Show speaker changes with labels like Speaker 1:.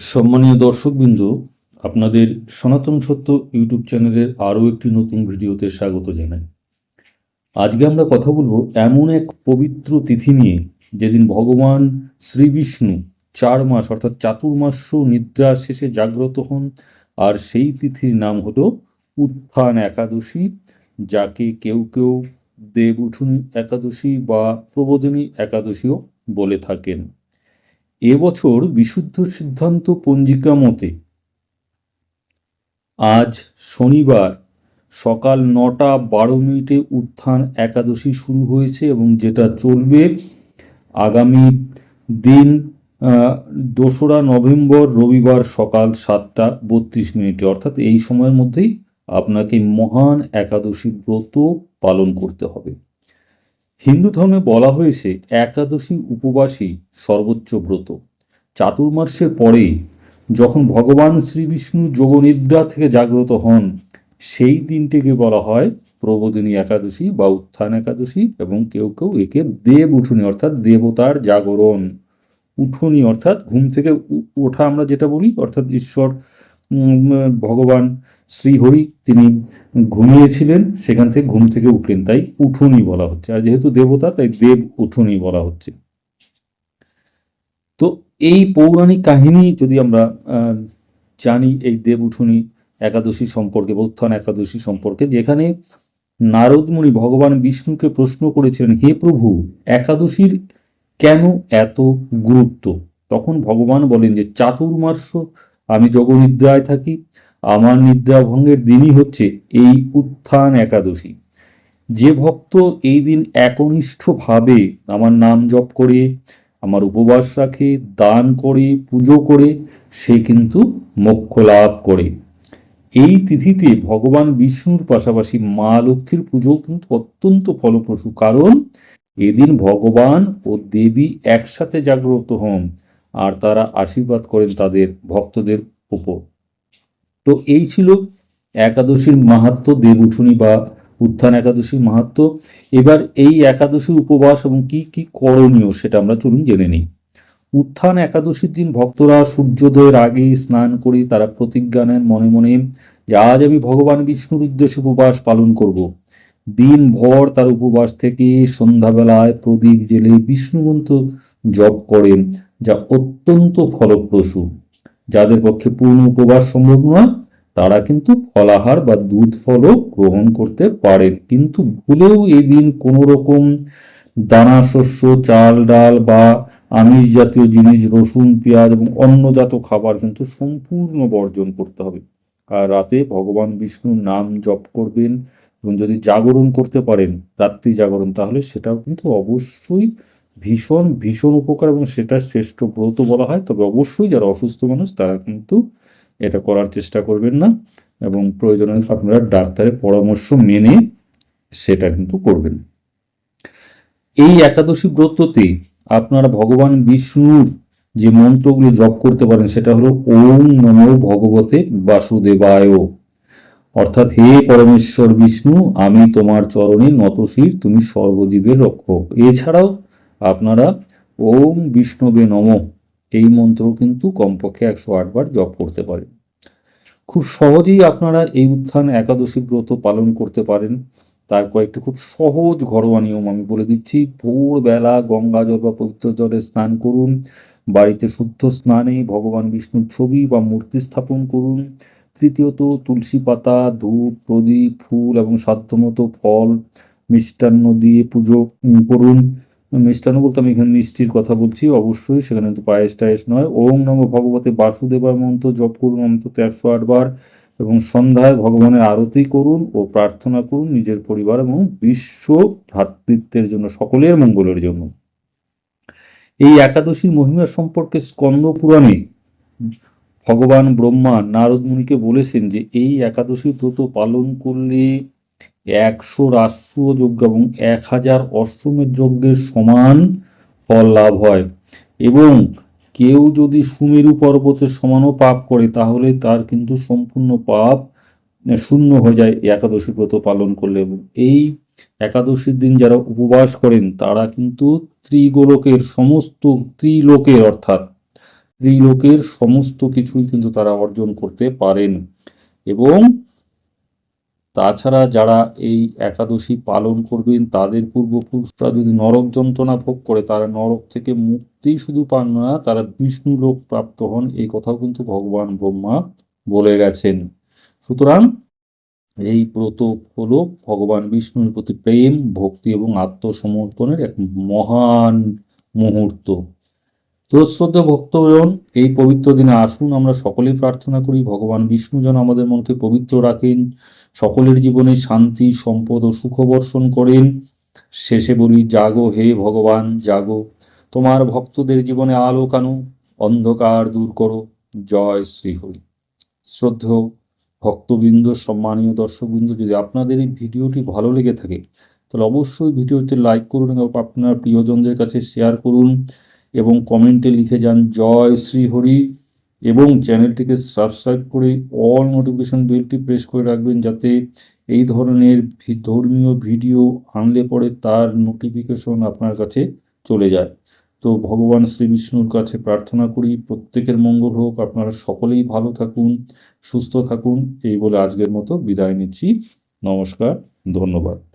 Speaker 1: সম্মানীয় দর্শকবৃন্দ, আপনাদের সনাতন সত্য ইউটিউব চ্যানেলের আরও একটি নতুন ভিডিওতে স্বাগত জানাই। আজকে আমরা কথা বলব এমন এক পবিত্র তিথি নিয়ে, যেদিন ভগবান শ্রীবিষ্ণু চার মাস, অর্থাৎ চাতুর্মাস্য নিদ্রা শেষে জাগ্রত হন, আর সেই তিথির নাম হলো উত্থান একাদশী, যাকে কেউ কেউ দেব উঠুনি একাদশী বা প্রবোধিনী একাদশীও বলে থাকেন। এবছর বিশুদ্ধ সিদ্ধান্ত পঞ্জিকা মতে আজ শনিবার সকাল নটা বারো মিনিটে উত্থান একাদশী শুরু হয়েছে এবং যেটা চলবে আগামী দিন দোসরা নভেম্বর রবিবার সকাল সাতটা বত্রিশ মিনিটে। অর্থাৎ এই সময়ের মধ্যেই আপনাকে মহান একাদশী ব্রত পালন করতে হবে। হিন্দু ধর্মে বলা হয়েছে, একাদশী উপবাসী সর্বোচ্চ ব্রত। চাতুর্মাসের পরে যখন ভগবান শ্রীবিষ্ণু যোগনিদ্রা থেকে জাগ্রত হন, সেই দিনটিকে বলা হয় প্রবোদিনী একাদশী বা উত্থান একাদশী এবং কেউ কেউ একে দেব উঠুনি অর্থাৎ দেবতার জাগরণ। উঠুনি অর্থাৎ ঘুম থেকে ওঠা আমরা যেটা বলি, অর্থাৎ ঈশ্বর ভগবান শ্রীহরি তিনি ঘুমিয়েছিলেন, সেখান থেকে ঘুম থেকে উঠলেন, তাই উঠুনি বলা হচ্ছে। আর যেহেতু দেবতা, তাই দেব উঠুনি বলা হচ্ছে। তো এই পৌরাণিক কাহিনী যদি আমরা জানি, এই দেব উঠুনি একাদশী সম্পর্কে বা উত্থান একাদশী সম্পর্কে, যেখানে নারদমুনি ভগবান বিষ্ণুকে প্রশ্ন করেছিলেন, হে প্রভু, একাদশীর কেন এত গুরুত্ব? তখন ভগবান বলেন যে চাতুর্মাস্য আমি জগনিদ্রায় থাকি, আমার নিদ্রা ভঙ্গের দিনই হচ্ছে এই উত্থান একাদশী। যে ভক্ত এই দিন একনিষ্ঠভাবে আমার নাম জপ করে, আমার উপবাস রাখে, দান করে, পুজো করে, সে কিন্তু মোক্ষ লাভ করে। এই তিথিতে ভগবান বিষ্ণুর পাশাপাশি মা লক্ষ্মীর পুজো কিন্তু অত্যন্ত ফলপ্রসূ। কারণ এদিন ভগবান ও দেবী একসাথে জাগ্রত হন। আর তারা আশীর্বাদ করেন তাদের ভক্তদের উপর। তো এই ছিল একাদশীর মাহাত্ম দেব উঠুনি বা উত্থান একাদশীর মাহাত্ম এবার এই একাদশী উপবাস এবং কি কি করণীয় সেটা আমরা চলুন জেনে নিই। উত্থান একাদশীর দিন ভক্তরা সূর্যোদয়ের আগে স্নান করে তারা প্রতিজ্ঞা নেন মনে মনে যে আজ আমি ভগবান বিষ্ণুর উদ্দেশ্যে উপবাস পালন করব। দিনভর তার উপবাস থেকে সন্ধ্যাবেলায় প্রদীপ জেলে বিষ্ণু মন্ত্র জপ করেন। যা অত্যন্ত ফলপ্রসূ। যাদের পক্ষে পূর্ণ উপবাস সম্ভব নয়, তারা কিন্তু ফলাহার বা দুধ ফলও গ্রহণ করতে পারেন। কিন্তু ভুলেও এই দিন কোনো রকম দানা শস্য চাল ডাল বা আমিষ জাতীয় জিনিস, রসুন, পেঁয়াজ এবং অন্নজাত খাবার কিন্তু সম্পূর্ণ বর্জন করতে হবে। আর রাতে ভগবান বিষ্ণুর নাম জপ করবেন এবং যদি জাগরণ করতে পারেন, রাত্রি জাগরণ, তাহলে সেটাও কিন্তু অবশ্যই ভীষণ ভীষণ উপকার এবং সেটা শ্রেষ্ঠ ব্রত বলা হয়। তবে অবশ্যই যারা অসুস্থ মানুষ, তারা কিন্তু এটা করার চেষ্টা করবেন না এবং প্রয়োজনে আপনারা ডাক্তারের পরামর্শ মেনে সেটা কিন্তু করবেন। এই একাদশী ব্রততে আপনারা ভগবান বিষ্ণুর যে মন্ত্রগুলো জপ করতে পারেন, সেটা হলো ওম নমো ভগবতে বাসুদেবায়। অর্থাৎ হে পরমেশ্বর বিষ্ণু, আমি তোমার চরণে নতশির তুমি সর্বজীবের রক্ষক। এছাড়াও আপনারা ওম বিষ্ণবে নম। এই মন্ত্র কিন্তু কমপক্ষে একশো আটবার জপ করতে পারেন। খুব সহজেই আপনারা এই উত্থান একাদশী ব্রত পালন করতে পারেন। তার কয়েকটি খুব সহজ ঘরোয়া নিয়ম আমি বলে দিচ্ছি। ভোরবেলা গঙ্গা জল বা পবিত্র জলে স্নান করুন। বাড়িতে শুদ্ধ স্নানে ভগবান বিষ্ণুর ছবি বা মূর্তি স্থাপন করুন। তৃতীয়ত তুলসী পাতা, ধূপ, প্রদীপ, ফুল এবং সাধ্যমতো ফল মিষ্টান্ন দিয়ে পুজো করুন। মিষ্টান্ন বলতে আমি এখানে মিষ্টির কথা বলছি, অবশ্যই সেখানে তো পায়েস টায়েস নয়। ওম নম ভগবতে বাসুদেবার মন্ত্র, জপ করুন অন্তত একশো আটবার এবং সন্ধ্যায় ভগবানের আরতি করুন ও প্রার্থনা করুন নিজের পরিবার এবং বিশ্ব ভ্রাতৃত্বের জন্য, সকলের মঙ্গলের জন্য। এই একাদশীর মহিমা সম্পর্কে স্কন্দ পুরাণে ভগবান ব্রহ্মা নারদ মুনিকে বলেছেন যে, এই একাদশী ব্রত পালন করলে একশো রাষ্ট্র যজ্ঞ এবং এক হাজার অশ্বমেধ যজ্ঞের সমান ফল লাভ হয়। এবং কেউ যদি সুমেরু পর্বতের সমানও পাপ করে, তাহলে তার কিন্তু সম্পূর্ণ পাপ শূন্য হয়ে যায় একাদশী ব্রত পালন করলে। এবং এই একাদশীর দিন যারা উপবাস করেন, তারা কিন্তু ত্রিগোলকের সমস্ত, ত্রিলোকের অর্থাৎ ত্রিলোকের সমস্ত কিছুই কিন্তু তারা অর্জন করতে পারেন। এবং তাছাড়া যারা এই একাদশী পালন করবেন, তাদের পূর্বপুরুষরা যদি নরক যন্ত্রণা ভোগ করে, তারা নরক থেকে মুক্তি শুধু পান না, তারা বিষ্ণু লোক প্রাপ্ত হন। এই কথাও কিন্তু ভগবান ব্রহ্মা বলে গেছেন। সুতরাং এই ব্রত হলো ভগবান বিষ্ণুর প্রতি প্রেম, ভক্তি এবং আত্মসমর্পণের এক মহান মুহূর্ত। তো শ্রদ্ধা ভক্তগণ এই পবিত্র দিনে আসুন, আমরা সকলেই প্রার্থনা করি, ভগবান বিষ্ণু যেন আমাদের মনকে পবিত্র রাখেন। সকলের জীবনে শান্তি, সম্পদ ও সুখ বর্ষণ করেন। শেষে বলি, জাগো হে ভগবান, জাগো। তোমার ভক্তদের জীবনে আলো আনো অন্ধকার দূর করো। জয় শ্রীহরি। শ্রদ্ধেয় ভক্তবৃন্দ, সম্মানীয় দর্শকবৃন্দ, যদি আপনাদের এই ভিডিওটি ভালো লেগে থাকে, তাহলে অবশ্যই ভিডিওটি লাইক করুন এবং আপনার প্রিয়জনদের কাছে শেয়ার করুন এবং কমেন্টে লিখে যান, জয় শ্রী হরি এবং চ্যানেলটিকে সাবস্ক্রাইব করে অল নোটিফিকেশন বেলটি প্রেস করে রাখবেন যাতে এই ধরনের ধর্মীয় ভিডিও আনলে পরে তার নোটিফিকেশন আপনার কাছে চলে যায়। তো ভগবান শ্রী বিষ্ণুর কাছে প্রার্থনা করি, প্রত্যেকের মঙ্গল হোক, আপনারা সকলেই ভালো থাকুন, সুস্থ থাকুন, এই বলে আজকের মতো বিদায় নিচ্ছি। নমস্কার, ধন্যবাদ।